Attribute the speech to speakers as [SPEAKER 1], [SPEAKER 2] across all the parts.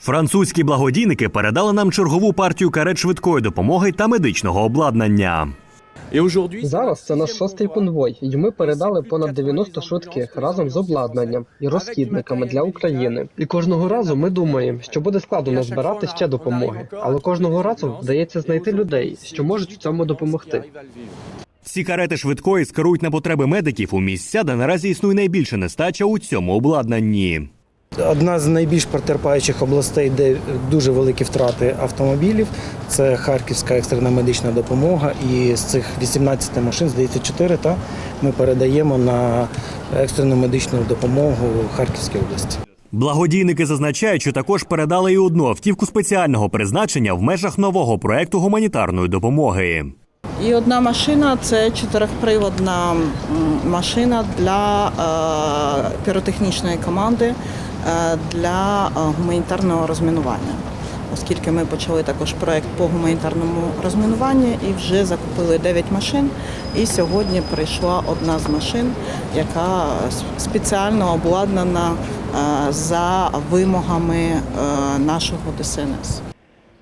[SPEAKER 1] Французькі благодійники передали нам чергову партію карет швидкої допомоги та медичного обладнання.
[SPEAKER 2] Зараз це наш шостий конвой, і ми передали понад 90 швидких разом з обладнанням і розхідниками для України. І кожного разу ми думаємо, що буде складно назбирати ще допомоги, але кожного разу вдається знайти людей, що можуть в цьому допомогти.
[SPEAKER 1] Всі карети швидкої скерують на потреби медиків у місця, де наразі існує найбільша нестача у цьому обладнанні.
[SPEAKER 3] Одна з найбільш потерпаючих областей, де дуже великі втрати автомобілів, це Харківська екстрена медична допомога. І з цих 18 машин, здається, 4, та ми передаємо на екстрену медичну допомогу Харківській області.
[SPEAKER 1] Благодійники зазначають, що також передали і одну автівку спеціального призначення в межах нового проекту гуманітарної допомоги.
[SPEAKER 4] І одна машина це чотирьохприводна машина для е, піротехнічної команди для е, гуманітарного розмінування. Оскільки ми почали також проект по гуманітарному розмінуванню і вже закупили 9 машин. І сьогодні прийшла одна з машин, яка спеціально обладнана е, за вимогами е, нашого ДСНС.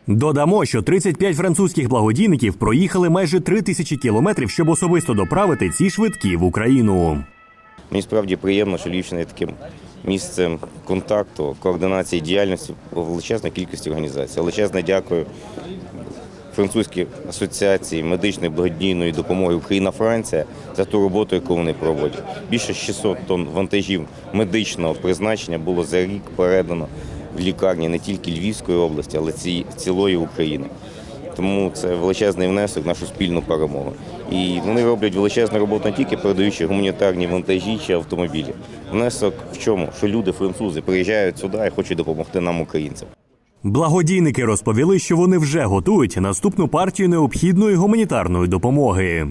[SPEAKER 1] Додамо, що 35 французьких благодійників проїхали майже 3 тисячі кілометрів, щоб особисто доправити ці швидкі в Україну.
[SPEAKER 5] Мені справді приємно, що Львівщина є таким місцем контакту, координації діяльності у величезній кількості організацій. Величезне дякую французькій асоціації медичної благодійної допомоги Україна-Франція за ту роботу, яку вони проводять. Більше 600 тонн вантажів медичного призначення було за рік передано в лікарні не тільки Львівської області, але ці- цілої України. Тому це величезний внесок в нашу спільну перемогу. І вони роблять величезну роботу не тільки передаючи гуманітарні вантажі чи автомобілі. Внесок в чому? Що люди, французи, приїжджають сюди і хочуть допомогти нам, українцям.
[SPEAKER 1] Благодійники розповіли, що вони вже готують наступну партію необхідної гуманітарної допомоги.